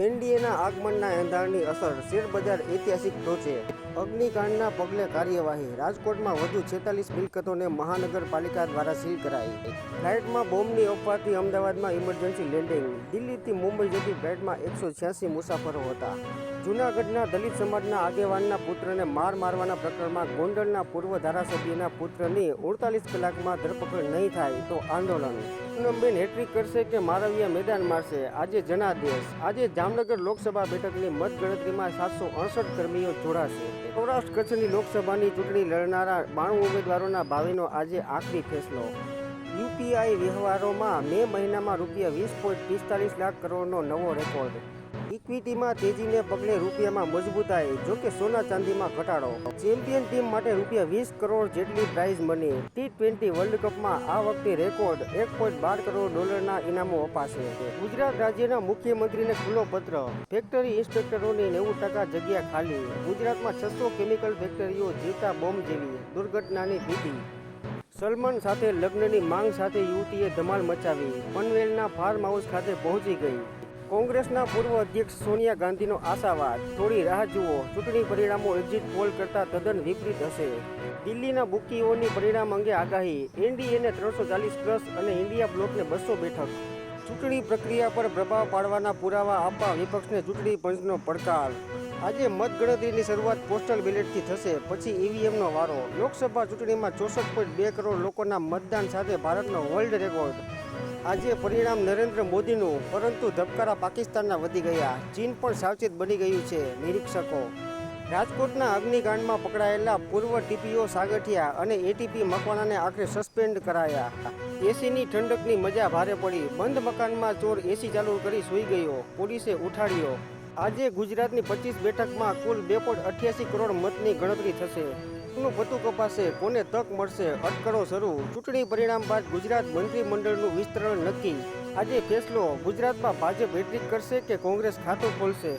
એનડીએના આગમનના એંધાણની અસર શેરબજાર ઐતિહાસિક ટોચે. અગ્નિકાંડના પગલે કાર્યવાહી. રાજકોટમાં વધુ છેતાલીસ મિલકતોને મહાનગરપાલિકા દ્વારા સીલ કરાઈ. ફ્લાઇટમાં બોમ્બની અફવાથી અમદાવાદમાં ઇમરજન્સી લેન્ડિંગ. દિલ્હીથી મુંબઈ જતી ફ્લાઇટમાં એકસો છ્યાસી મુસાફરો હતા. જૂનાગઢના દલિત સમાજના આગેવાનના પુત્રને માર મારવાના પ્રકરણમાં ગોંડલના પૂર્વ ધારાસભ્યના પુત્રની અડતાલીસ કલાકમાં ધરપકડ નહીં થાય તો આંદોલન. પૂનમબેન હેટ્રિક કરશે કે મારવિયા મેદાન મારશે. આજે જનાદેશ. આજે જામનગર લોકસભા બેઠકની મતગણતરીમાં સાતસો અડસઠ કર્મીઓ જોડાશે. સૌરાષ્ટ્ર કચ્છની લોકસભાની ચૂંટણી લડનારા બાણું ઉમેદવારોના ભાવિનો આજે આખરી ફેસલો. યુપીઆઈ વ્યવહારોમાં મે મહિનામાં રૂપિયા વીસ પોઈન્ટ પિસ્તાલીસ લાખ કરોડનો નવો રેકોર્ડ. ઇક્વિટીમાં તેજીને પગલે રૂપિયામાં મજબૂતાઈ જોકે સોના ચાંદીમાં ઘટાડો. ચેમ્પિયન ટીમ માટે રૂપિયા વીસ કરોડ જેટલી prize money T twenty world કપમાં આ વખતે રેકોર્ડ એક પોઈન્ટ બાર કરોડ ડોલરના ઇનામો અપાશે. ગુજરાત રાજ્યના મુખ્યમંત્રીને ખુલ્લો પત્ર. ફેક્ટરી ઇન્સ્પેક્ટરોની નેવું ટકા જગ્યા ખાલી. ગુજરાતમાં છસો કેમિકલ ફેક્ટરીઓ જીવતા બોમ્બ જેવી દુર્ઘટનાની ભીતિ. સલમાન સાથે લગ્નની માંગ સાથે યુવતીએ ધમાલ મચાવી. પનવેલના ફાર્મ હાઉસ ખાતે પહોંચી ગઈ. કોંગ્રેસના પૂર્વ અધ્યક્ષ સોનિયા ગાંધીનો આશાવાદ. થોડી રાહ જુઓ. ચૂંટણી પરિણામો એક્ઝિટ પોલ કરતાં તદ્દન વિપરીત હશે. દિલ્હીના બુકીઓની પરિણામ અંગે આગાહી. એનડીએને ત્રણસો ચાલીસ પ્લસ અને ઇન્ડિયા બ્લોકને બસો બેઠક. ચૂંટણી પ્રક્રિયા પર પ્રભાવ પાડવાના પુરાવા આપવા વિપક્ષને ચૂંટણી પંચનો પડકાર. આજે મતગણતરીની શરૂઆત પોસ્ટલ બેલેટથી થશે, પછી ઈવીએમનો વારો. લોકસભા ચૂંટણીમાં ચોસઠ પોઈન્ટ બે કરોડ લોકોના મતદાન સાથે ભારતનો વર્લ્ડ રેકોર્ડ આજે પરિણામ નરેન્દ્ર મોદીનું, પરંતુ ધબકારા પાકિસ્તાનના વધી ગયા. ચીન પણ સાવચેત બની ગયું છે, નિરીક્ષકો. રાજકોટના અગ્નિકાંડમાં પકડાયેલા પૂર્વ ટીપીઓ સાગઠિયા અને એટીપી મકવાણાને આખરે સસ્પેન્ડ કરાયા. એસીની ઠંડકની મજા ભારે પડી. બંધ મકાનમાં ચોર એસી ચાલુ કરી સૂઈ ગયો. પોલીસે ઉઠાડ્યો. આજે ગુજરાતની પચીસ બેઠકમાં કુલ બે પોઈન્ટ અઠ્યાસી કરોડ મતની ગણતરી થશે. નું પતું કપાશે, કોને તક મળશે, અટકળો શરૂ. ચૂંટણી પરિણામ બાદ ગુજરાત મંત્રીમંડળનું વિસ્તરણ નક્કી. આજે ફેસલો ગુજરાતમાં ભાજપ હેટ્રિક કરશે કે કોંગ્રેસ ખાતું ખોલશે.